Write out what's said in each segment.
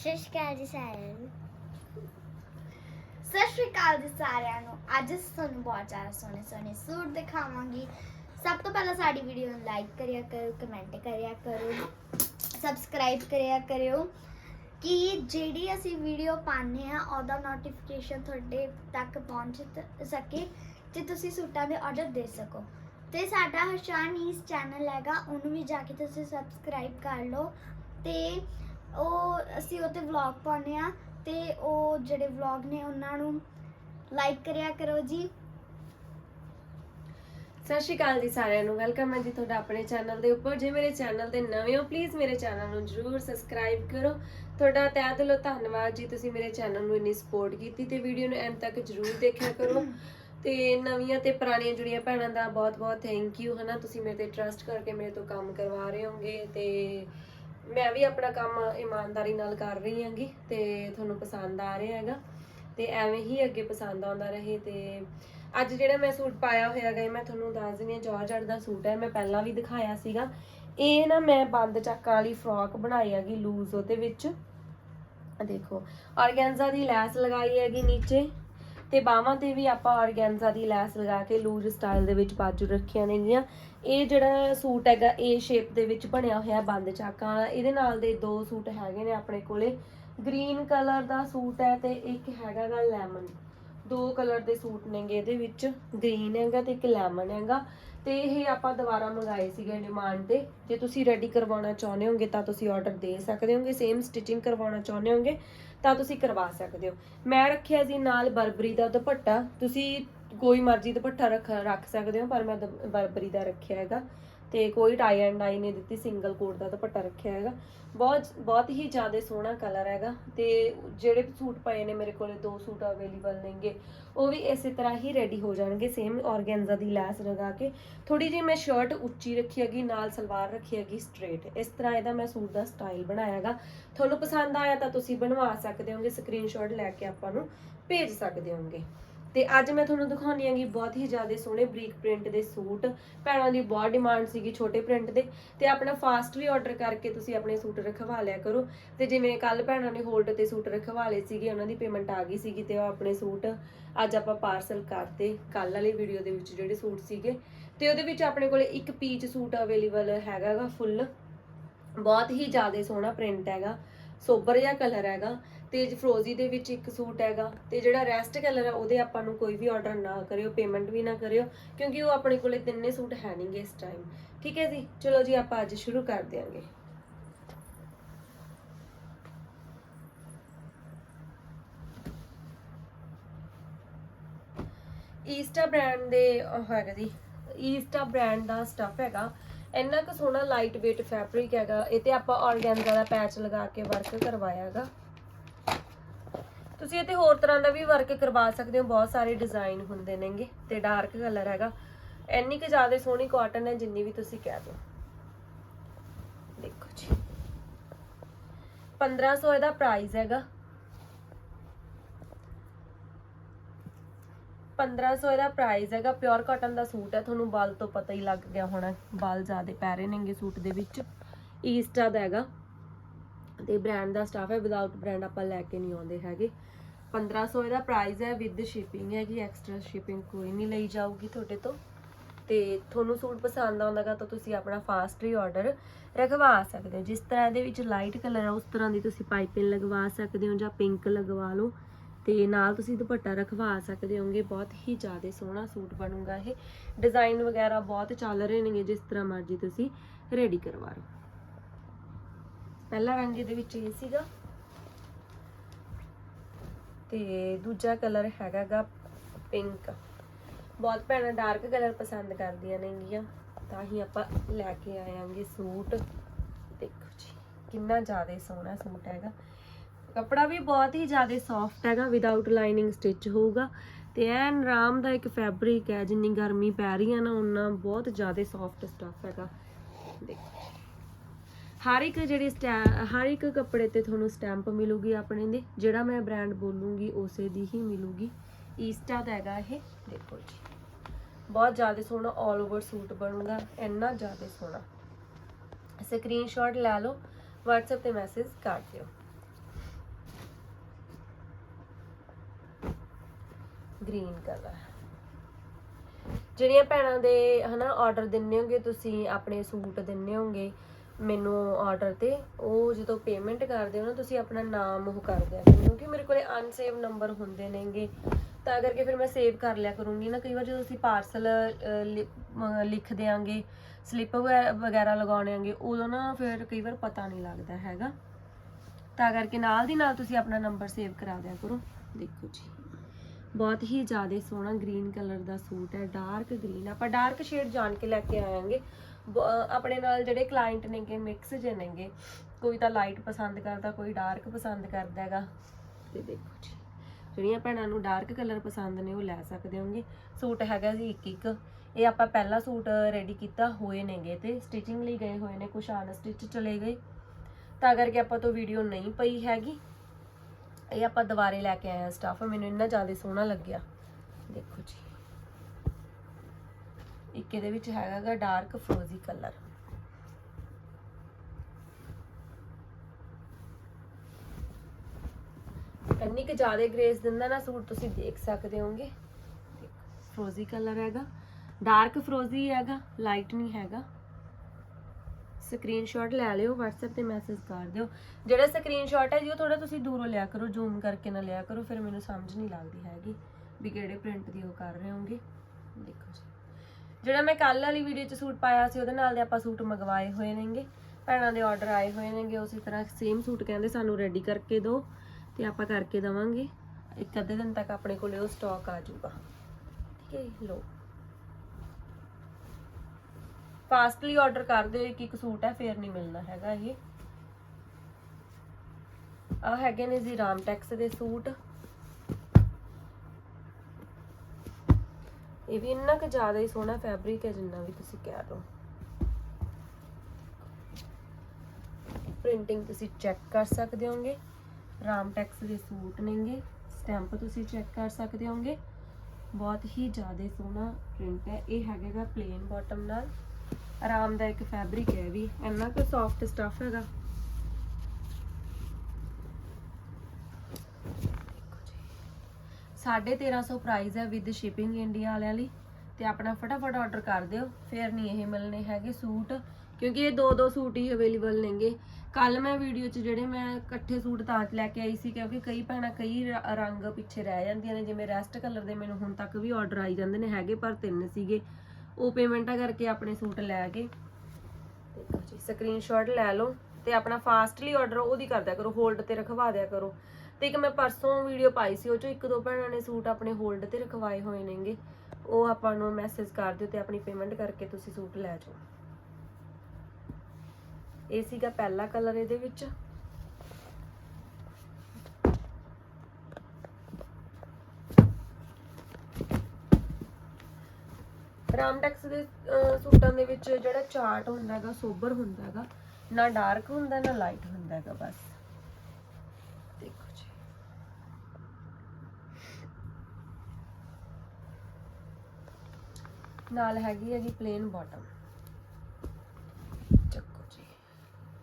ਸਤਿ ਸ਼੍ਰੀ ਅਕਾਲ ਜੀ ਸਾਰਿਆਂ ਨੂੰ ਸਤਿ ਸ਼੍ਰੀ ਅਕਾਲ ਜੀ ਸਾਰਿਆਂ ਨੂੰ ਅੱਜ ਅਸੀਂ ਤੁਹਾਨੂੰ ਬਹੁਤ ਜ਼ਿਆਦਾ ਸੋਹਣੇ ਸੋਹਣੇ ਸੂਟ ਦਿਖਾਵਾਂਗੀ ਸਭ ਤੋਂ ਪਹਿਲਾਂ ਸਾਡੀ ਵੀਡੀਓ ਨੂੰ ਲਾਈਕ ਕਰਿਆ ਕਰੋ ਕਮੈਂਟ ਕਰਿਆ ਕਰੋ ਸਬਸਕ੍ਰਾਈਬ ਕਰਿਆ ਕਰਿਓ ਕਿ ਜਿਹੜੀ ਅਸੀਂ ਵੀਡੀਓ ਪਾਉਂਦੇ ਆ ਉਹਦਾ ਨੋਟੀਫਿਕੇਸ਼ਨ ਤੁਹਾਡੇ ਤੱਕ ਪਹੁੰਚ ਸਕੇ ਤੇ ਤੁਸੀਂ ਸੂਟਾਂ ਦੇ ਆਰਡਰ ਦੇ ਸਕੋ ਤੇ ਸਾਡਾ ਹਰਸ਼ਾਨ ਈਸ ਚੈਨਲ ਹੈਗਾ ਉਹਨੂੰ ਵੀ ਜਾ ਕੇ ਤੁਸੀਂ ਸਬਸਕ੍ਰਾਈਬ ਕਰ ਲਓ ਤੇ ਉਹ ਅਸੀਂ ਉਹਤੇ ਵਲੌਗ ਪਾਉਂਦੇ ਆ ਤੇ ਉਹ ਜਿਹੜੇ ਵਲੌਗ ਨੇ ਉਹਨਾਂ ਨੂੰ ਲਾਈਕ ਕਰਿਆ ਕਰੋ ਜੀ। ਸਤਿ ਸ਼੍ਰੀ ਅਕਾਲ ਜੀ ਸਾਰਿਆਂ ਨੂੰ। ਵੈਲਕਮ ਹੈ ਜੀ ਤੁਹਾਡਾ ਆਪਣੇ ਚੈਨਲ ਦੇ ਉੱਪਰ। ਜੇ ਮੇਰੇ ਚੈਨਲ ਤੇ ਨਵੇਂ ਹੋ ਪਲੀਜ਼ ਮੇਰੇ ਚੈਨਲ ਨੂੰ ਜਰੂਰ ਸਬਸਕ੍ਰਾਈਬ ਕਰੋ। ਤੁਹਾਡਾ ਤਹਿ ਦਿਲੋਂ ਧੰਨਵਾਦ ਜੀ ਤੁਸੀਂ ਮੇਰੇ ਚੈਨਲ ਨੂੰ ਇੰਨੀ ਸਪੋਰਟ ਕੀਤੀ ਤੇ ਵੀਡੀਓ ਨੂੰ ਐਂਡ ਤੱਕ ਜਰੂਰ ਦੇਖਿਆ ਕਰੋ। ਤੇ ਨਵੀਆਂ ਤੇ ਪੁਰਾਣੀਆਂ ਜੁੜੀਆਂ ਭੈਣਾਂ ਦਾ ਬਹੁਤ-ਬਹੁਤ ਥੈਂਕ ਯੂ ਹਨਾ? ਤੁਸੀਂ ਮੇਰੇ ਤੇ ਟਰਸਟ ਕਰਕੇ ਮੇਰੇ ਤੋਂ ਕੰਮ ਕਰਵਾ ਰਹੇ ਹੋਗੇ ਤੇ ਮੈਂ ਵੀ ਆਪਣਾ ਕੰਮ ਇਮਾਨਦਾਰੀ ਨਾਲ ਕਰ ਰਹੀ ਹਾਂਗੀ ਤੇ ਤੁਹਾਨੂੰ ਪਸੰਦ ਆ ਰਿਹਾ ਹੈਗਾ। ਤੇ ਐਵੇਂ ਹੀ ਅੱਗੇ ਪਸੰਦ ਆਉਂਦਾ ਰਹੇ ਤੇ ਅੱਜ ਜਿਹੜਾ ਮੈਂ ਸੂਟ ਪਾਇਆ ਹੋਇਆ ਗਾ ਮੈਂ ਤੁਹਾਨੂੰ ਦੱਸ ਦਿੰਦੀ ਹਾਂ ਜਾਰਜਟ ਦਾ ਸੂਟ ਹੈ, ਮੈਂ ਪਹਿਲਾਂ ਵੀ ਦਿਖਾਇਆ ਸੀਗਾ। ਇਹ ਨਾ ਮੈਂ ਬੰਦ ਚੱਕਾਂ ਵਾਲੀ ਫਰੋਕ ਬਣਾਈ ਹੈਗੀ ਲੂਜ਼ ਉਹਦੇ ਵਿੱਚ। ਦੇਖੋ ਆਰਗੈਂਜ਼ਾ ਦੀ ਲੈਸ ਲਗਾਈ ਹੈਗੀ ਨੀਚੇ। ਤੇ ਬਾਹਾਂ ਤੇ ਵੀ ਆਪਾਂ ਆਰਗੈਂਜ਼ਾ ਦੀ ਲੈਸ ਲਗਾ ਕੇ ਲੂਜ਼ ਸਟਾਈਲ ਦੇ ਵਿੱਚ ਬਾਜੂ ਰੱਖੀਆਂ ਨੇਗੀਆਂ। ਇਹ ਜਿਹੜਾ ਸੂਟ ਹੈਗਾ ਏ ਸ਼ੇਪ ਦੇ ਵਿੱਚ ਬਣਿਆ ਹੋਇਆ ਬੰਦ ਚਾਕਾਂ ਇਹਦੇ ਨਾਲ ਦੇ ਦੋ ਸੂਟ ਹੈਗੇ ਨੇ ਆਪਣੇ ਕੋਲੇ। ਗ੍ਰੀਨ ਕਲਰ ਦਾ ਸੂਟ ਹੈ ਤੇ ਇੱਕ ਹੈਗਾ ਗਾ ਲੈਮਨ ਦੋ ਕਲਰ ਦੇ ਸੂਟ ਨੇਗੇ, ਇਹਦੇ ਵਿੱਚ ਗ੍ਰੀਨ ਹੈਗਾ ਤੇ ਇੱਕ ਲੈਮਨ ਹੈਗਾ। ਤੇ ਇਹ ਆਪਾਂ ਦੁਬਾਰਾ ਮੰਗਾਏ ਸੀਗੇ ਡਿਮਾਂਡ ਤੇ। ਜੇ ਤੁਸੀਂ ਰੈਡੀ ਕਰਵਾਉਣਾ ਚਾਹੁੰਦੇ ਹੋਗੇ ਤਾਂ ਤੁਸੀਂ ਆਰਡਰ ਦੇ ਸਕਦੇ ਹੋਗੇ ਸੇਮ ਸਟਿਚਿੰਗ ਕਰਵਾਉਣਾ ਚਾਹੁੰਦੇ ਹੋਗੇ ਤਾਂ ਤੁਸੀਂ ਕਰਵਾ ਸਕਦੇ ਹੋ। ਮੈਂ ਰੱਖਿਆ ਸੀ ਨਾਲ ਬਰਬਰੀ ਦਾ ਦੁਪੱਟਾ। ਤੁਸੀਂ ਕੋਈ ਮਰਜ਼ੀ ਦੁਪੱਟਾ ਰੱਖ ਰੱਖ ਸਕਦੇ ਹੋ, ਪਰ ਮੈਂ ਦ- ਬਰਬਰੀ ਦਾ ਰੱਖਿਆ ਹੈਗਾ। ਤੇ ਕੋਈ ਟਾਈ ਐਂਡ ਡਾਈ ਨਹੀਂ ਦਿੱਤੀ ਸਿੰਗਲ ਕੋਟ ਦਾ ਦੁਪੱਟਾ ਰੱਖਿਆ ਹੈਗਾ। ਬਹੁਤ ਬਹੁਤ ਹੀ ਜ਼ਿਆਦਾ ਸੋਹਣਾ ਕਲਰ ਹੈਗਾ ਤੇ ਜਿਹੜੇ ਸੂਟ ਪਏ ਨੇ ਮੇਰੇ ਕੋਲੇ ਦੋ ਸੂਟ ਅਵੇਲੇਬਲ ਨੇਗੇ, ਉਹ ਵੀ ਇਸੇ ਤਰ੍ਹਾਂ ਹੀ ਰੈਡੀ ਹੋ ਜਾਣਗੇ ਸੇਮ ਔਰਗੈਂਜਾ ਦੀ ਲੈਸ ਲਗਾ ਕੇ। ਥੋੜੀ ਜਿਹੀ ਮੈਂ ਸ਼ਰਟ ਉੱਚੀ ਰੱਖੀ ਹੈਗੀ, ਨਾਲ ਸਲਵਾਰ ਰੱਖੀ ਹੈਗੀ ਸਟ੍ਰੇਟ ਇਸ ਤਰ੍ਹਾਂ ਇਹਦਾ ਮੈਂ ਸੂਟ ਦਾ ਸਟਾਈਲ ਬਣਾਇਆ ਹੈਗਾ। ਤੁਹਾਨੂੰ ਪਸੰਦ ਆਇਆ ਤਾਂ ਤੁਸੀਂ ਬਣਵਾ ਸਕਦੇ ਹੋਗੇ ਸਕਰੀਨਸ਼ਾਟ ਲੈ ਕੇ ਆਪਾਂ ਨੂੰ ਭੇਜ ਸਕਦੇ ਹੋਗੇ। ਤੇ ਅੱਜ ਮੈਂ ਤੁਹਾਨੂੰ ਦਿਖਾਉਣੀ ਹੈਗੀ ਬਹੁਤ ਹੀ ਜ਼ਿਆਦਾ ਸੋਹਣੇ ਬਰੀਕ ਪ੍ਰਿੰਟ ਦੇ ਸੂਟ। ਭੈਣਾਂ ਦੀ ਬਹੁਤ ਡਿਮਾਂਡ ਸੀਗੀ ਛੋਟੇ ਪ੍ਰਿੰਟ ਦੇ। ਤੇ ਆਪਣਾ ਫਾਸਟ ਵੀ ਆਰਡਰ ਕਰਕੇ ਤੁਸੀਂ ਆਪਣੇ ਸੂਟ ਰਖਵਾ ਲਿਆ ਕਰੋ। ਤੇ ਜਿਵੇਂ ਕੱਲ ਭੈਣਾਂ ਨੇ ਹੋਲਡ ਤੇ ਸੂਟ ਰਖਵਾ ਲਏ ਸੀਗੇ, ਉਹਨਾਂ ਦੀ ਪੇਮੈਂਟ ਆ ਗਈ ਸੀਗੀ ਤੇ ਉਹ ਆਪਣੇ ਸੂਟ ਅੱਜ ਆਪਾਂ ਪਾਰਸਲ ਕਰਤੇ ਕੱਲ ਵਾਲੀ ਵੀਡੀਓ ਦੇ ਵਿੱਚ ਜਿਹੜੇ ਸੂਟ ਸੀਗੇ। ਤੇ ਉਹਦੇ ਵਿੱਚ ਆਪਣੇ ਕੋਲੇ ਇੱਕ ਪੀਚ ਸੂਟ ਅਵੇਲੇਬਲ ਹੈਗਾਗਾ ਫੁੱਲ ਬਹੁਤ ਹੀ ਜ਼ਿਆਦਾ ਸੋਹਣਾ ਪ੍ਰਿੰਟ ਹੈਗਾ। ਸੋਬਰ ਜਿਹਾ ਕਲਰ ਹੈਗਾ। ਤੇ ਫਰੋਜ਼ੀ ਦੇ ਵਿੱਚ ਇੱਕ ਸੂਟ ਹੈਗਾ ਤੇ ਜਿਹੜਾ ਰੈਸਟ ਕਲਰ ਹੈ ਉਹਦੇ ਆਪਾਂ ਨੂੰ ਕੋਈ ਵੀ ਆਰਡਰ ਨਾ ਕਰਿਓ ਪੇਮੈਂਟ ਵੀ ਨਾ ਕਰਿਓ, ਕਿਉਂਕਿ ਉਹ ਆਪਣੇ ਕੋਲੇ ਤਿੰਨੇ ਸੂਟ ਹੈ ਨਹੀਂਗੇ ਇਸ ਟਾਈਮ ਠੀਕ ਹੈ ਜੀ? ਚਲੋ ਜੀ, ਆਪਾਂ ਅੱਜ ਸ਼ੁਰੂ ਕਰ ਦਿਆਂਗੇ। ਈਸਟਾ ਬ੍ਰਾਂਡ ਦੇ, ਉਹ ਹੈਗਾ ਜੀ ਈਸਟਾ ਬ੍ਰਾਂਡ ਦਾ ਸਟਫ ਹੈਗਾ। ਇੰਨਾ ਕੁ ਸੋਹਣਾ ਲਾਈਟ weight ਫੈਬਰਿਕ ਹੈਗਾ, ਇਹ ਤੇ ਆਪਾਂ ਆਰਗੈਂਜ਼ਾ ਦਾ ਪੈਚ ਲਗਾ ਕੇ ਵਰਕ ਕਰਵਾਇਆ ਹੈਗਾ। ਤੁਸੀਂ ਇਹ ਹੋਰ ਤਰ੍ਹਾਂ ਦਾ ਵੀ ਵਰਕ ਕਰਵਾ ਸਕਦੇ ਹੋ, ਬਹੁਤ ਸਾਰੇ ਡਿਜ਼ਾਈਨ ਹੁੰਦੇ ਨੇਗੇ ਤੇ ਡਾਰਕ ਕਲਰ ਹੈਗਾ। ਇੰਨੀ ਕੁ ਜ਼ਿਆਦਾ ਸੋਹਣੀ ਕਾਟਨ ਹੈ ਜਿੰਨੀ ਵੀ ਤੁਸੀਂ ਕਹਿ ਦਿਓ। ਦੇਖੋ ਜੀ। 1500 ਇਹਦਾ ਪ੍ਰਾਈਸ ਹੈਗਾ। 1500 ਇਹਦਾ ਪ੍ਰਾਈਸ ਹੈਗਾ। ਪਿਓਰ ਕਾਟਨ ਦਾ ਸੂਟ ਹੈ, ਤੁਹਾਨੂੰ ਬਾਲ ਤੋਂ ਪਤਾ ਹੀ ਲੱਗ ਗਿਆ ਹੋਣਾ, ਬਾਲ ਜ਼ਿਆਦੇ ਪੈ ਰਹੇ ਨੇਗੇ ਸੂਟ ਦੇ ਵਿੱਚ। ਈਸਟਾ ਦਾ ਹੈਗਾ। ਤੇ ਬ੍ਰਾਂਡ ਦਾ ਸਟਾਫ ਹੈ ਵਿਦਆਊਟ ਬ੍ਰਾਂਡ ਆਪਾਂ ਲੈ ਕੇ ਨਹੀਂ ਆਉਂਦੇ ਹੈਗੇ। 1500 ਇਹਦਾ ਪ੍ਰਾਈਸ ਹੈ ਵਿਦ ਸ਼ਿਪਿੰਗ ਹੈਗੀ ਐਕਸਟਰਾ ਸ਼ਿਪਿੰਗ ਕੋਈ ਨਹੀਂ ਲਈ ਜਾਊਗੀ ਤੁਹਾਡੇ ਤੋਂ। ਤੇ ਤੁਹਾਨੂੰ ਸੂਟ ਪਸੰਦ ਆਉਂਦਾਗਾ ਤਾਂ ਤੁਸੀਂ ਆਪਣਾ ਫਾਸਟ ਹੀ ਆਰਡਰ ਰਖਵਾ ਸਕਦੇ ਹੋ। ਜਿਸ ਤਰ੍ਹਾਂ ਇਹਦੇ ਵਿੱਚ ਲਾਈਟ ਕਲਰ ਹੈ ਉਸ ਤਰ੍ਹਾਂ ਦੀ ਤੁਸੀਂ ਪਾਈਪਿੰਗ ਲਗਵਾ ਸਕਦੇ ਹੋ ਜਾਂ ਪਿੰਕ ਲਗਵਾ ਲਓ। ਤੇ ਨਾਲ ਤੁਸੀਂ ਦੁਪੱਟਾ ਰਖਵਾ ਸਕਦੇ ਹੋਗੇ। ਬਹੁਤ ਹੀ ਜ਼ਿਆਦਾ ਸੋਹਣਾ ਸੂਟ ਬਣੂਗਾ ਇਹ। ਡਿਜ਼ਾਈਨ ਵਗੈਰਾ ਬਹੁਤ ਚੱਲ ਰਹੇ ਨੇਗੇ, ਜਿਸ ਤਰ੍ਹਾਂ ਮਰਜ਼ੀ ਤੁਸੀਂ ਰੈਡੀ ਕਰਵਾ ਲਓ। ਪਹਿਲਾ ਰੰਗ ਇਹਦੇ ਵਿੱਚ ਇਹ ਸੀਗਾ। ਤੇ ਦੂਜਾ ਕਲਰ ਹੈਗਾਗਾ ਪਿੰਕ। ਬਹੁਤ ਭੈਣਾਂ ਡਾਰਕ ਕਲਰ ਪਸੰਦ ਕਰਦੀਆਂ ਨੇਗੀਆਂ, ਤਾਂ ਹੀ ਆਪਾਂ ਲੈ ਕੇ ਆਇਆਂਗੇ ਸੂਟ। ਦੇਖੋ ਜੀ, ਕਿੰਨਾ ਜ਼ਿਆਦਾ ਸੋਹਣਾ ਸੂਟ ਹੈਗਾ। ਕੱਪੜਾ ਵੀ ਬਹੁਤ ਹੀ ਜ਼ਿਆਦਾ ਸੌਫਟ ਹੈਗਾ ਵਿਦਆਊਟ ਲਾਈਨਿੰਗ ਸਟਿਚ ਹੋਊਗਾ। ਤੇ ਐਨ ਆਰਾਮ ਦਾ ਇੱਕ ਫੈਬਰਿਕ ਹੈ, ਜਿੰਨੀ ਗਰਮੀ ਪੈ ਰਹੀ ਹੈ ਨਾ ਉਹਨਾਂ ਬਹੁਤ ਜ਼ਿਆਦਾ ਸੌਫਟ ਸਟੱਫ ਹੈਗਾ। ਦੇਖੋ ਹਰ ਇੱਕ ਜਿਹੜੇ ਹਰ ਇੱਕ ਕੱਪੜੇ ਤੇ ਤੁਹਾਨੂੰ ਸਟੈਂਪ ਮਿਲੂਗੀ ਆਪਣੇ ਦੇ, ਜਿਹੜਾ ਮੈਂ ਬ੍ਰਾਂਡ ਬੋਲੂੰਗੀ ਉਸੇ ਦੀ ਹੀ ਮਿਲੂਗੀ। ਈਸਟਾ ਦਾ ਹੈਗਾ ਇਹ, ਦੇਖੋ ਜੀ। ਬਹੁਤ ਜ਼ਿਆਦਾ ਸੋਹਣਾ 올 ਓਵਰ ਸੂਟ ਬਣੂਗਾ, ਇੰਨਾ ਜ਼ਿਆਦਾ ਸੋਹਣਾ। ਸਕਰੀਨਸ਼ਾਟ ਲੈ ਲਓ, WhatsApp ਤੇ ਮੈਸੇਜ ਕਰ ਦਿਓ। ਗ੍ਰੀਨ ਕਲਰ ਜਿਹੜੀਆਂ ਭੈਣਾਂ ਦੇ ਹਨਾ ਆਰਡਰ ਦਿੰਨੇ ਹੋਗੇ, ਤੁਸੀਂ ਆਪਣੇ ਸੂਟ ਦਿੰਨੇ ਹੋਗੇ ਮੈਨੂੰ ਆਰਡਰ ਤੇ, ਉਹ ਜਦੋਂ ਪੇਮੈਂਟ ਕਰਦੇ ਹੋ ਨਾ, ਤੁਸੀਂ ਆਪਣਾ ਨਾਮ ਉਹ ਕਰ ਦਿਆ ਕਰੋ, ਕਿਉਂਕਿ ਮੇਰੇ ਕੋਲੇ ਅਨਸੇਵ ਨੰਬਰ ਹੁੰਦੇ ਨੇਗੇ। ਤਾਂ ਕਰਕੇ ਫਿਰ ਮੈਂ ਸੇਵ ਕਰ ਲਿਆ ਕਰੂੰਗੀ ਨਾ, ਕਈ ਵਾਰ ਜਦੋਂ ਅਸੀਂ ਪਾਰਸਲ ਲਿਖ ਦਿਆਂਗੇ ਸਲਿੱਪ ਵਗੈਰਾ ਲਗਾਉਣੇ ਆਂਗੇ, ਉਦੋਂ ਨਾ ਫਿਰ ਕਈ ਵਾਰ ਪਤਾ ਨਹੀਂ ਲੱਗਦਾ ਹੈਗਾ। ਤਾਂ ਕਰਕੇ ਨਾਲ ਦੀ ਨਾਲ ਤੁਸੀਂ ਆਪਣਾ ਨੰਬਰ ਸੇਵ ਕਰਾ ਦਿਆ ਕਰੋ। ਦੇਖੋ ਜੀ, ਬਹੁਤ ਹੀ ਜ਼ਿਆਦਾ ਸੋਹਣਾ ਗ੍ਰੀਨ ਕਲਰ ਦਾ ਸੂਟ ਹੈ ਡਾਰਕ ਗ੍ਰੀਨ ਆਪਾਂ ਡਾਰਕ ਸ਼ੇਡ ਜਾਣ ਕੇ ਲੈ ਕੇ ਆਵਾਂਗੇ। ਆਪਣੇ ਨਾਲ ਜਿਹੜੇ ਕਲਾਇੰਟ ਨੇਗੇ ਮਿਕਸ ਜੇ ਨੇਗੇ, ਕੋਈ ਤਾਂ ਲਾਈਟ ਪਸੰਦ ਕਰਦਾ, ਕੋਈ ਡਾਰਕ ਪਸੰਦ ਕਰਦਾ ਹੈਗਾ। ਤੇ ਦੇਖੋ ਜੀ, ਜਿਹੜੀਆਂ ਭੈਣਾਂ ਨੂੰ ਡਾਰਕ ਕਲਰ ਪਸੰਦ ਨੇ, ਉਹ ਲੈ ਸਕਦੇ ਹੋਗੇ ਸੂਟ ਹੈਗਾ ਜੀ ਇੱਕ ਇੱਕ। ਇਹ ਆਪਾਂ ਪਹਿਲਾ ਸੂਟ ਰੈਡੀ ਕੀਤਾ, ਹੋਏ ਨੇਗੇ ਤੇ ਸਟਿਚਿੰਗ ਲਈ ਗਏ ਹੋਏ ਨੇ, ਕੁਛ ਆਨ ਸਟਿਚ ਚਲੇ ਗਏ। ਤਾਂ ਕਰਕੇ ਆਪਾਂ ਤੋਂ ਵੀਡੀਓ ਨਹੀਂ ਪਈ ਹੈਗੀ। ਇਹ ਆਪਾਂ ਦੁਬਾਰੇ ਲੈ ਕੇ ਆਏ ਆ ਸਟਾਫ ਮੈਨੂੰ ਇੰਨਾ ਜ਼ਿਆਦਾ ਸੋਹਣਾ ਲੱਗਿਆ। ਦੇਖੋ ਜੀ। ਇੱਕ ਇਹਦੇ ਵਿੱਚ ਹੈਗਾਗਾ ਡਾਰਕ ਫਰੋਜ਼ੀ ਕਲਰ ਇੰਨੀ ਕਿ ਜ਼ਿਆਦਾ ਗ੍ਰੇਸ ਦਿੰਦਾ ਨਾ ਸੂਟ ਤੁਸੀਂ ਦੇਖ ਸਕਦੇ ਹੋਗੇ ਫਰੋਜ਼ੀ ਕਲਰ ਹੈਗਾ ਡਾਰਕ ਫਰੋਜ਼ੀ ਹੈਗਾ ਲਾਈਟ ਨਹੀਂ ਹੈਗਾ। ਸਕਰੀਨਸ਼ਾਟ ਲੈ ਲਿਓ, WhatsApp ਤੇ ਮੈਸੇਜ ਕਰ ਦਿਓ। ਜਿਹੜਾ ਸਕਰੀਨਸ਼ਾਟ ਹੈ ਜੀ, ਉਹ ਥੋੜਾ ਤੁਸੀਂ ਦੂਰੋਂ ਲਿਆ ਕਰੋ ਜ਼ੂਮ ਕਰਕੇ ਨਾ ਲਿਆ ਕਰੋ, ਫਿਰ ਮੈਨੂੰ ਸਮਝ ਨਹੀਂ ਲੱਗਦੀ ਹੈਗੀ ਵੀ ਕਿਹੜੇ ਪ੍ਰਿੰਟ ਦੀ ਉਹ ਕਰ ਰਹੇ ਹੋਗੇ ਦੇਖੋ ਜੀ। ਜਿਹੜਾ ਮੈਂ ਕੱਲ ਵਾਲੀ ਵੀਡੀਓ 'ਚ ਸੂਟ ਪਾਇਆ ਸੀ ਉਹਦੇ ਨਾਲ ਦੇ ਆਪਾਂ ਸੂਟ ਮੰਗਵਾਏ ਹੋਏ ਨੇਗੇ। ਭੈਣਾਂ ਦੇ ਆਰਡਰ ਆਏ ਹੋਏ ਨੇਗੇ ਉਸੇ ਤਰ੍ਹਾਂ ਸੇਮ ਸੂਟ ਕਹਿੰਦੇ ਸਾਨੂੰ ਰੈਡੀ ਕਰਕੇ ਦਿਓ ਤੇ ਆਪਾਂ ਕਰਕੇ ਦਵਾਂਗੇ। ਇੱਕ ਅੱਧੇ ਦਿਨ ਤੱਕ ਆਪਣੇ ਕੋਲੇ ਉਹ ਸਟਾਕ ਆ ਜਾਊਗਾ। ਠੀਕ ਹੈ ਜੀ, ਲਓ। ਫਾਸਟਲੀ ਆਰਡਰ ਕਰ ਦਿਓ ਇੱਕ ਇੱਕ ਸੂਟ ਹੈ ਫੇਰ ਨਹੀਂ ਮਿਲਣਾ ਹੈਗਾ ਇਹ। ਆ ਹੈਗੇ ਨੇ ਜੀ ਰਾਮਟੈਕਸ ਦੇ ਸੂਟ। ਇਹ ਵੀ ਇੰਨਾ ਕੁ ਜ਼ਿਆਦਾ ਹੀ ਸੋਹਣਾ ਫੈਬਰਿਕ ਹੈ ਜਿੰਨਾ ਵੀ ਤੁਸੀਂ ਕਹਿ ਲਓ ਪ੍ਰਿੰਟਿੰਗ ਤੁਸੀਂ ਚੈੱਕ ਕਰ ਸਕਦੇ ਹੋਗੇ ਰਾਮਟੈਕਸ ਦੇ ਸੂਟ ਨੇਗੇ। ਸਟੈਂਪ ਤੁਸੀਂ ਚੈੱਕ ਕਰ ਸਕਦੇ ਹੋਗੇ ਬਹੁਤ ਹੀ ਜ਼ਿਆਦਾ ਸੋਹਣਾ ਪ੍ਰਿੰਟ ਹੈ। ਇਹ ਹੈਗਾਗਾ ਪਲੇਨ ਬਾਟਮ ਨਾਲ। ਆਰਾਮਦਾਇਕ ਫੈਬਰਿਕ ਹੈ ਇਹ ਵੀ। ਇੰਨਾ ਕੁ ਸੌਫਟ ਸਟਫ ਹੈਗਾ। ਸਾਢੇ 1300 ਪ੍ਰਾਈਸ ਹੈ ਵਿਦ ਸ਼ਿਪਿੰਗ ਇੰਡੀਆ ਵਾਲਿਆਂ ਲਈ। ਤੇ ਆਪਣਾ ਫਟਾਫਟ ਆਰਡਰ ਕਰ ਦਿਓ। ਫਿਰ ਨਹੀਂ ਇਹ ਮਿਲਣੇ ਹੈਗੇ ਸੂਟ, ਕਿਉਂਕਿ ਇਹ ਦੋ ਦੋ ਸੂਟ ਹੀ ਅਵੇਲੇਬਲ ਨੇਗੇ। ਕੱਲ ਮੈਂ ਵੀਡੀਓ 'ਚ ਜਿਹੜੇ ਮੈਂ ਇਕੱਠੇ ਸੂਟ ਤਾਂ ਲੈ ਕੇ ਆਈ ਸੀ, ਕਿਉਂਕਿ ਕਈ ਭੈਣਾਂ ਕਈ ਰੰਗ ਪਿੱਛੇ ਰਹਿ ਜਾਂਦੀਆਂ ਨੇ। ਜਿਵੇਂ ਰੈਸਟ ਕਲਰ ਦੇ ਮੈਨੂੰ ਹੁਣ ਤੱਕ ਵੀ ਆਰਡਰ ਆਈ ਜਾਂਦੇ ਨੇ ਹੈਗੇ, ਪਰ ਤਿੰਨ ਸੀਗੇ। ਉਹ ਪੇਮੈਂਟਾਂ ਕਰਕੇ ਆਪਣੇ ਸੂਟ ਲੈ ਕੇ ਦੇਖੋ ਜੀ ਸਕਰੀਨਸ਼ਾਟ ਲੈ ਲਓ। ਤੇ ਆਪਣਾ ਫਾਸਟਲੀ ਆਰਡਰ ਉਹਦੀ ਕਰਦਿਆ ਕਰੋ। ਹੋਲਡ ਤੇ ਰਖਵਾ ਦਿਆ ਕਰੋ। ਤੇ ਇੱਕ ਮੈਂ ਪਰਸੋਂ ਵੀਡੀਓ ਪਾਈ ਸੀ ਉਹ ਚੋਂ ਇੱਕ ਦੋ ਭੈਣਾਂ ਨੇ ਸੂਟ ਆਪਣੇ ਹੋਲਡ ਤੇ ਰਖਵਾਏ ਹੋਏ ਨੇਗੇ। ਉਹ ਆਪਾਂ ਨੂੰ ਮੈਸੇਜ ਕਰ ਦਿਓ ਤੇ ਆਪਣੀ ਪੇਮੈਂਟ ਕਰਕੇ ਤੁਸੀਂ ਸੂਟ ਲੈ ਜਾਓ। ਇਹ ਸੀਗਾ ਪਹਿਲਾ ਕਲਰ ਇਹਦੇ ਵਿੱਚ। ਰਾਮਟੈਕਸ ਦੇ ਅਹ, ਸੂਟਾਂ ਦੇ ਵਿੱਚ ਜਿਹੜਾ ਚਾਰਟ ਹੁੰਦਾ ਹੈਗਾ ਸੋਬਰ ਹੁੰਦਾ ਹੈਗਾ ਨਾ ਡਾਰਕ ਹੁੰਦਾ ਨਾ ਲਾਈਟ ਹੁੰਦਾ ਹੈਗਾ ਬਸ। ਦੇਖੋ ਜੀ। ਨਾਲ ਹੈਗੀ ਹੈਗੀ ਪਲੇਨ ਬਾਟਮ ਚੱਕੋ ਜੀ।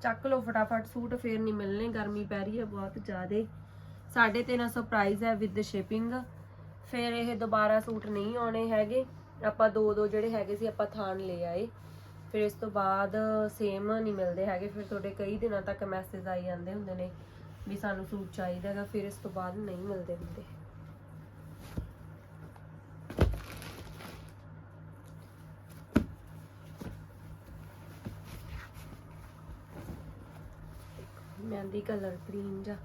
ਚੱਕ ਲਓ ਫਟਾਫਟ, ਸੂਟ ਫੇਰ ਨਹੀਂ ਮਿਲਣੇ, ਗਰਮੀ ਪੈ ਰਹੀ ਹੈ ਬਹੁਤ ਜ਼ਿਆਦੇ। 1350 ਪ੍ਰਾਈਸ ਹੈ ਵਿਦ ਸ਼ਿਪਿੰਗ ਫਿਰ ਇਹ ਦੁਬਾਰਾ ਸੂਟ ਨਹੀਂ ਆਉਣੇ ਹੈਗੇ। ਆਪਾਂ ਦੋ ਦੋ ਜਿਹੜੇ ਹੈਗੇ ਸੀ, ਆਪਾਂ ਥਾਨ ਲੈ ਆਏ। ਫਿਰ ਇਸ ਤੋਂ ਬਾਅਦ ਸੇਮ ਨਹੀਂ ਮਿਲਦੇ ਹੈਗੇ। ਫਿਰ ਤੁਹਾਡੇ ਕਈ ਦਿਨਾਂ ਤੱਕ ਮੈਸੇਜ ਆਈ ਜਾਂਦੇ ਹੁੰਦੇ ਨੇ ਵੀ ਸਾਨੂੰ ਸੂਟ ਚਾਹੀਦਾ ਹੈਗਾ। ਫਿਰ ਇਸ ਤੋਂ ਬਾਅਦ ਨਹੀਂ ਮਿਲਦੇ ਹੁੰਦੇ। ਮਹਿੰਦੀ ਕਲਰ ਗ੍ਰੀਨ ਜਾਂ।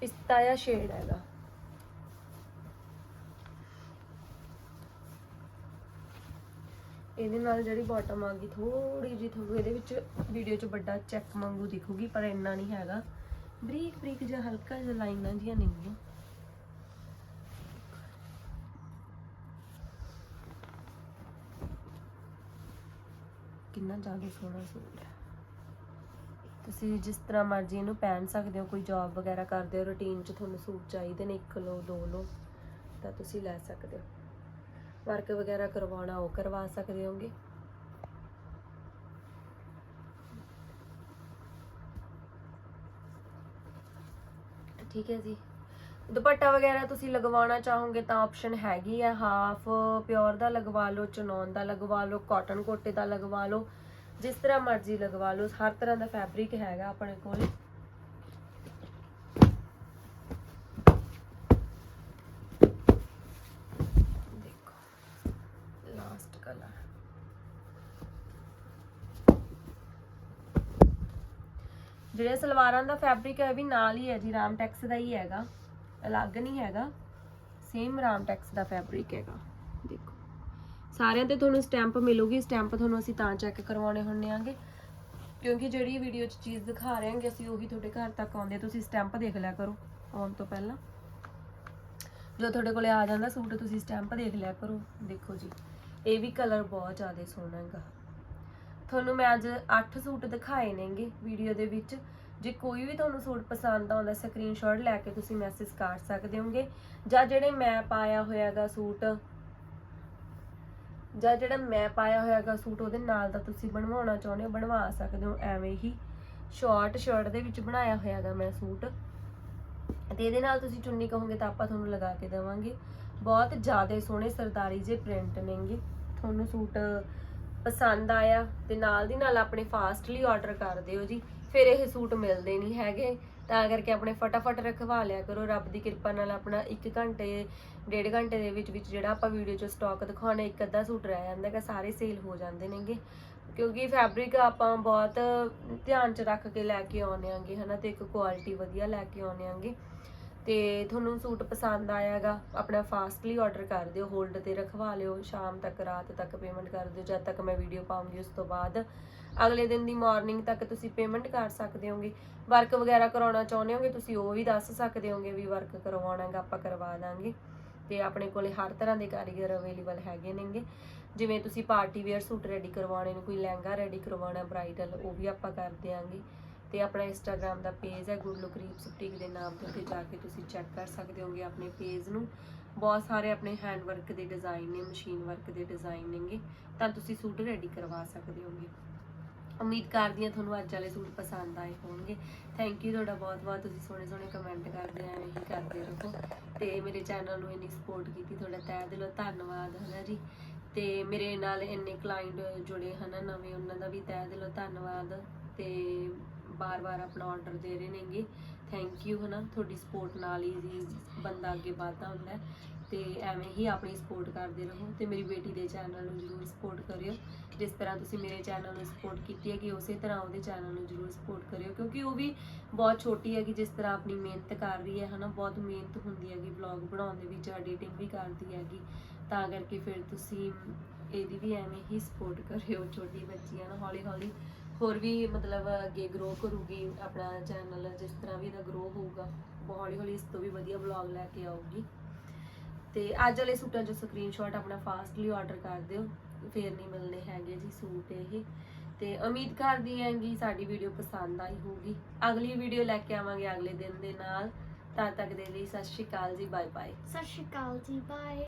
ਪਿਸਤਾ ਜਾਂ ਸ਼ੇਡ ਹੈਗਾ। ਇਹਦੇ ਨਾਲ ਜਿਹੜੀ ਬਾਟਮ ਆ ਗਈ ਥੋੜੀ ਜਿਹੀ ਤੁਹਾਨੂੰ ਇਹਦੇ ਵਿੱਚ ਵੀਡੀਓ 'ਚ ਵੱਡਾ ਚੈੱਕ ਵਾਂਗੂ ਦਿਖੂਗੀ, ਪਰ ਇੰਨਾ ਨਹੀਂ ਹੈਗਾ। ਬਰੀਕ ਬਰੀਕ ਜਿਹਾ ਹਲਕਾ ਜਿਹਾ ਲਾਈਨਾਂ ਜਿਹੀਆਂ ਨਹੀਂ ਕਿੰਨਾ ਜ਼ਿਆਦਾ ਸੋਹਣਾ ਸੂਟ ਹੈ। ਤੁਸੀਂ ਜਿਸ ਤਰ੍ਹਾਂ ਮਰਜ਼ੀ ਇਹਨੂੰ ਪਹਿਨ ਸਕਦੇ ਹੋ, ਕੋਈ ਜੌਬ ਵਗੈਰਾ ਕਰਦੇ ਹੋ ਰੁਟੀਨ 'ਚ ਤੁਹਾਨੂੰ ਸੂਟ ਚਾਹੀਦੇ ਨੇ, ਇੱਕ ਲੋ ਦੋ ਲੋ ਤਾਂ ਤੁਸੀਂ ਲੈ ਸਕਦੇ ਹੋ। ਵਰਕ ਵਗੈਰਾ ਕਰਵਾਉਣਾ, ਉਹ ਕਰਵਾ ਸਕਦੇ ਹੋਗੇ। ਠੀਕ ਹੈ ਜੀ। ਦੁਪੱਟਾ ਵਗੈਰਾ ਤੁਸੀਂ ਲਗਵਾਉਣਾ ਚਾਹੋਗੇ ਤਾਂ ਆਪਸ਼ਨ ਹੈਗੀ ਹੈ ਹਾਫ ਪਿਓਰ ਦਾ ਲਗਵਾ ਲਓ, ਚਨੌਨ ਦਾ ਲਗਵਾ ਲਓ ਕਾਟਨ ਕੋਟੇ ਦਾ ਲਗਵਾ ਲਓ। ਜਿਸ ਤਰ੍ਹਾਂ ਮਰਜ਼ੀ ਲਗਵਾ ਲਓ, ਹਰ ਤਰ੍ਹਾਂ ਦਾ ਫੈਬਰਿਕ ਹੈਗਾ ਆਪਣੇ ਕੋਲ। ਜਿਹੜੇ ਸਲਵਾਰਾਂ ਦਾ ਫੈਬਰਿਕ ਹੈ ਵੀ ਨਾਲ ਹੀ ਹੈ ਜੀ ਰਾਮ ਟੈਕਸ ਦਾ ਹੀ ਹੈਗਾ। ਅਲੱਗ ਨਹੀਂ ਹੈਗਾ ਸੇਮ ਰਾਮਟੈਕਸ ਦਾ ਫੈਬਰਿਕ ਹੈਗਾ। ਦੇਖੋ। ਸਾਰਿਆਂ ਤੇ ਤੁਹਾਨੂੰ ਸਟੈਂਪ ਮਿਲੂਗੀ ਸਟੈਂਪ ਤੁਹਾਨੂੰ ਅਸੀਂ ਤਾਂ ਚੈੱਕ ਕਰਵਾਉਣੇ ਹੁੰਨੇ ਆਂਗੇ। ਕਿਉਂਕਿ ਜਿਹੜੀ ਵੀਡੀਓ 'ਚ ਚੀਜ਼ ਦਿਖਾ ਰਹੇ ਹਾਂਗੇ ਅਸੀਂ ਉਹੀ ਤੁਹਾਡੇ ਘਰ ਤੱਕ ਆਉਂਦੇ ਤੁਸੀਂ ਸਟੈਂਪ ਦੇਖ ਲਿਆ ਕਰੋ, ਆਉਣ ਤੋਂ ਪਹਿਲਾਂ। ਜਦੋਂ ਤੁਹਾਡੇ ਕੋਲੇ ਆ ਜਾਂਦਾ ਸੂਟ, ਤੁਸੀਂ ਸਟੈਂਪ ਦੇਖ ਲਿਆ ਕਰੋ। ਦੇਖੋ ਜੀ, ਇਹ ਵੀ ਕਲਰ ਬਹੁਤ ਜ਼ਿਆਦਾ ਸੋਹਣਾ ਹੈਗਾ। ਤੁਹਾਨੂੰ ਮੈਂ ਅੱਜ 8 ਸੂਟ ਦਿਖਾਏ ਨੇਗੇ ਵੀਡੀਓ ਦੇ ਵਿੱਚ। ਜੇ ਕੋਈ ਵੀ ਤੁਹਾਨੂੰ ਸੂਟ ਪਸੰਦ ਆਉਂਦਾ ਸਕਰੀਨਸ਼ਾਟ ਲੈ ਕੇ ਤੁਸੀਂ ਮੈਸੇਜ ਕਰ ਸਕਦੇ ਹੋਗੇ। ਜਾਂ ਜਿਹੜੇ ਮੈਂ ਪਾਇਆ ਹੋਇਆਗਾ ਸੂਟ ਜਾਂ ਜਿਹੜਾ ਮੈਂ ਪਾਇਆ ਹੋਇਆਗਾ ਸੂਟ ਉਹਦੇ ਨਾਲ ਦਾ ਤੁਸੀਂ ਬਣਵਾਉਣਾ ਚਾਹੁੰਦੇ ਹੋ, ਬਣਵਾ ਸਕਦੇ ਹੋ, ਐਵੇਂ ਹੀ ਸ਼ਾਰਟ ਸ਼ਰਟ ਦੇ ਵਿੱਚ ਬਣਾਇਆ ਹੋਇਆਗਾ ਮੈਂ ਸੂਟ। ਤੇ ਇਹਦੇ ਨਾਲ ਤੁਸੀਂ ਚੁੰਨੀ ਕਹੋਗੇ ਤਾਂ ਆਪਾਂ ਤੁਹਾਨੂੰ ਲਗਾ ਕੇ ਦੇਵਾਂਗੇ। ਬਹੁਤ ਜ਼ਿਆਦਾ ਸੋਹਣੇ ਸਰਦਾਰੀ ਜੇ ਪ੍ਰਿੰਟ ਨੇਗੇ। ਤੁਹਾਨੂੰ ਸੂਟ ਪਸੰਦ ਆਇਆ ਤੇ ਨਾਲ ਦੀ ਨਾਲ ਆਪਣੇ ਫਾਸਟਲੀ ਆਰਡਰ ਕਰ ਦਿਓ ਜੀ। ਫਿਰ ਇਹ ਸੂਟ ਮਿਲਦੇ ਨਹੀਂ ਹੈਗੇ। ਤਾਂ ਕਰਕੇ ਆਪਣੇ ਫਟਾਫਟ ਰਖਵਾ ਲਿਆ ਕਰੋ। ਰੱਬ ਦੀ ਕਿਰਪਾ ਨਾਲ ਆਪਣਾ 1 ਘੰਟੇ, ਡੇਢ ਘੰਟੇ ਦੇ ਵਿੱਚ ਵਿੱਚ ਜਿਹੜਾ ਆਪਾਂ ਵੀਡੀਓ 'ਚ ਸਟਾਕ ਦਿਖਾਉਣੇ, ਇੱਕ ਅੱਧਾ ਸੂਟ ਰਹਿ ਜਾਂਦਾ ਹੈਗਾ, ਸਾਰੇ ਸੇਲ ਹੋ ਜਾਂਦੇ ਨੇਗੇ। ਕਿਉਂਕਿ ਫੈਬਰਿਕ ਆਪਾਂ ਬਹੁਤ ਧਿਆਨ 'ਚ ਰੱਖ ਕੇ ਲੈ ਕੇ ਆਉਂਦੇ ਆਂਗੇ, ਹਨਾ, ਤੇ ਇੱਕ ਕੁਆਲਿਟੀ ਵਧੀਆ ਲੈ ਕੇ ਆਉਂਦੇ ਆਂਗੇ। ਤੇ ਤੁਹਾਨੂੰ ਸੂਟ ਪਸੰਦ ਆਇਆਗਾ, ਆਪਣਾ ਫਾਸਟਲੀ ਆਰਡਰ ਕਰ ਦਿਓ ਹੋਲਡ ਤੇ ਰਖਵਾ ਲਿਓ, ਸ਼ਾਮ ਤੱਕ, ਰਾਤ ਤੱਕ ਪੇਮੈਂਟ ਕਰ ਦਿਓ, ਜਦ ਤੱਕ ਮੈਂ ਵੀਡੀਓ ਪਾਉਂਗੀ ਉਸ ਤੋਂ ਬਾਅਦ। ਅਗਲੇ ਦਿਨ ਦੀ ਮਾਰਨਿੰਗ ਤੱਕ ਤੁਸੀਂ ਪੇਮੈਂਟ ਕਰ ਸਕਦੇ ਹੋਗੇ। ਵਰਕ ਵਗੈਰਾ ਕਰਾਉਣਾ ਚਾਹੁੰਦੇ ਹੋਗੇ, ਤੁਸੀਂ ਉਹ ਵੀ ਦੱਸ ਸਕਦੇ ਹੋਗੇ ਵੀ ਵਰਕ ਕਰਵਾਉਣਾਗਾ, ਆਪਾਂ ਕਰਵਾ ਦਾਂਗੇ। ਤੇ ਆਪਣੇ ਕੋਲੇ ਹਰ ਤਰ੍ਹਾਂ ਦੇ ਕਾਰੀਗਰ ਅਵੇਲੇਬਲ ਹੈਗੇ ਨੇਗੇ। ਜਿਵੇਂ ਤੁਸੀਂ ਪਾਰਟੀ ਵੇਅਰ ਸੂਟ ਰੈਡੀ ਕਰਵਾਉਣੇ ਨੇ, ਕੋਈ ਲਹਿੰਗਾ ਰੈਡੀ ਕਰਵਾਉਣਾ ਬ੍ਰਾਈਡਲ ਉਹ ਵੀ ਆਪਾਂ ਕਰ ਦਿਆਂਗੇ। ਤੇ ਆਪਣਾ ਇੰਸਟਾਗ੍ਰam ਦਾ ਪੇਜ ਹੈ ਗੁੱਡ ਲੁੱਕ ਰੀਪਸ ਦੇ ਨਾਮ ਤੇ ਉੱਤੇ ਜਾ ਕੇ ਤੁਸੀਂ ਚੈੱਕ ਕਰ ਸਕਦੇ ਹੋਗੇ ਆਪਣੇ ਪੇਜ ਨੂੰ। ਬਹੁਤ ਸਾਰੇ ਆਪਣੇ ਹੈਂਡ ਵਰਕ ਦੇ ਡਿਜ਼ਾਈਨ ਨੇ ਮਸ਼ੀਨ ਵਰਕ ਦੇ ਡਿਜ਼ਾਈਨ ਨੇਗੇ, ਤਾਂ ਤੁਸੀਂ ਸੂਟ ਰੈਡੀ ਕਰਵਾ ਸਕਦੇ ਹੋਗੇ। ਉਮੀਦ ਕਰਦੀ ਹਾਂ ਤੁਹਾਨੂੰ ਅੱਜ ਵਾਲੇ ਸੂਟ ਪਸੰਦ ਆਏ ਹੋਣਗੇ। ਥੈਂਕ ਯੂ ਤੁਹਾਡਾ ਬਹੁਤ ਬਹੁਤ, ਤੁਸੀਂ ਸੋਹਣੇ ਸੋਹਣੇ ਕਮੈਂਟ ਕਰਦੇ ਆ ਐਵੇਂ ਕਰਦੇ ਰਹੋ। ਤੇ ਮੇਰੇ ਚੈਨਲ ਨੂੰ ਇੰਨੀ ਸਪੋਰਟ ਕੀਤੀ ਤੁਹਾਡਾ ਤਹਿ ਦਿਲੋਂ ਧੰਨਵਾਦ ਹੈ ਜੀ? ਤੇ ਮੇਰੇ ਨਾਲ ਇੰਨੇ ਕਲਾਇੰਟ ਜੁੜੇ, ਹਨਾ, ਨਵੇਂ, ਉਹਨਾਂ ਦਾ ਵੀ ਤਹਿ ਦਿਲੋਂ ਧੰਨਵਾਦ। ਤੇ ਬਾਰ-ਬਾਰ ਆਪਣਾ ਆਰਡਰ ਦੇ ਰਹੇ ਨੇਗੇ। ਥੈਂਕ ਯੂ ਹਨਾ, ਤੁਹਾਡੀ ਸਪੋਰਟ ਨਾਲ ਹੀ ਬੰਦਾ ਅੱਗੇ ਵਧਦਾ ਹੁੰਦਾ ਹੈ। ਤੇ ਐਵੇਂ ਹੀ ਆਪਣੀ ਸਪੋਰਟ ਕਰਦੇ ਰਹੋ ਤੇ ਮੇਰੀ ਬੇਟੀ ਦੇ ਚੈਨਲ ਨੂੰ ਜਰੂਰ ਸਪੋਰਟ ਕਰਿਓ। ਜਿਸ ਤਰ੍ਹਾਂ ਤੁਸੀਂ ਮੇਰੇ ਚੈਨਲ ਨੂੰ ਸਪੋਰਟ ਕੀਤੀ ਹੈ ਕਿ ਉਸੇ ਤਰ੍ਹਾਂ ਉਹਦੇ ਚੈਨਲ ਨੂੰ ਜਰੂਰ ਸਪੋਰਟ ਕਰਿਓ। ਕਿਉਂਕਿ ਉਹ ਵੀ ਬਹੁਤ ਛੋਟੀ ਹੈ ਕਿ ਜਿਸ ਤਰ੍ਹਾਂ ਆਪਣੀ ਮਿਹਨਤ ਕਰ ਰਹੀ ਹੈ ਹਨਾ, ਬਹੁਤ ਮਿਹਨਤ ਹੁੰਦੀ ਹੈਗੀ ਵਲੌਗ ਬਣਾਉਣ ਦੇ ਵਿੱਚ ਐਡੀਟਿੰਗ ਵੀ ਕਰਦੀ ਹੈਗੀ। ਤਾਂ ਕਰਕੇ ਫਿਰ ਤੁਸੀਂ ਇਹਦੀ ਵੀ ਐਵੇਂ ਹੀ ਸਪੋਰਟ ਕਰਿਓ, ਛੋਟੀ ਬੱਚੀ ਹੈ ਨਾ ਹੌਲੀ ਹੌਲੀ ਹੋਰ ਵੀ ਮਤਲਬ ਅੱਗੇ ਗਰੋ ਕਰੂਗੀ ਆਪਣਾ ਚੈਨਲ ਜਿਸ ਤਰ੍ਹਾਂ ਵੀ ਇਹਦਾ ਗਰੋ ਹੋਊਗਾ ਹੌਲੀ ਹੌਲੀ ਇਸ ਤੋਂ ਵੀ ਵਧੀਆ ਵਲੌਗ ਲੈ ਕੇ ਆਊਗੀ। ਤੇ ਅੱਜ ਵਾਲੇ ਸੂਟਾਂ ਚੋਂ ਸਕਰੀਨਸ਼ਾਟ ਆਪਣਾ ਫਾਸਟਲੀ ਆਰਡਰ ਕਰ ਦਿਓ, ਫੇਰ ਨਹੀਂ ਮਿਲਨੇ ਹੈਗੇ ਜੀ ਸੂਟ ਇਹ। ਤੇ ਉਮੀਦ ਕਰਦੀ ਹਾਂ ਸਾਡੀ ਵੀਡੀਓ ਪਸੰਦ ਆਈ ਹੋਊਗੀ। ਅਗਲੀ ਵੀਡੀਓ ਲੈ ਕੇ ਆਵਾਂਗੇ ਅਗਲੇ ਦਿਨ ਦੇ ਨਾਲ। ਤਦ ਤੱਕ ਦੇ ਲਈ ਸਤਿ ਸ਼੍ਰੀ ਅਕਾਲ ਜੀ ਬਾਏ ਬਾਏ ਸਤਿ ਸ਼੍ਰੀ ਅਕਾਲ ਜੀ ਬਾਏ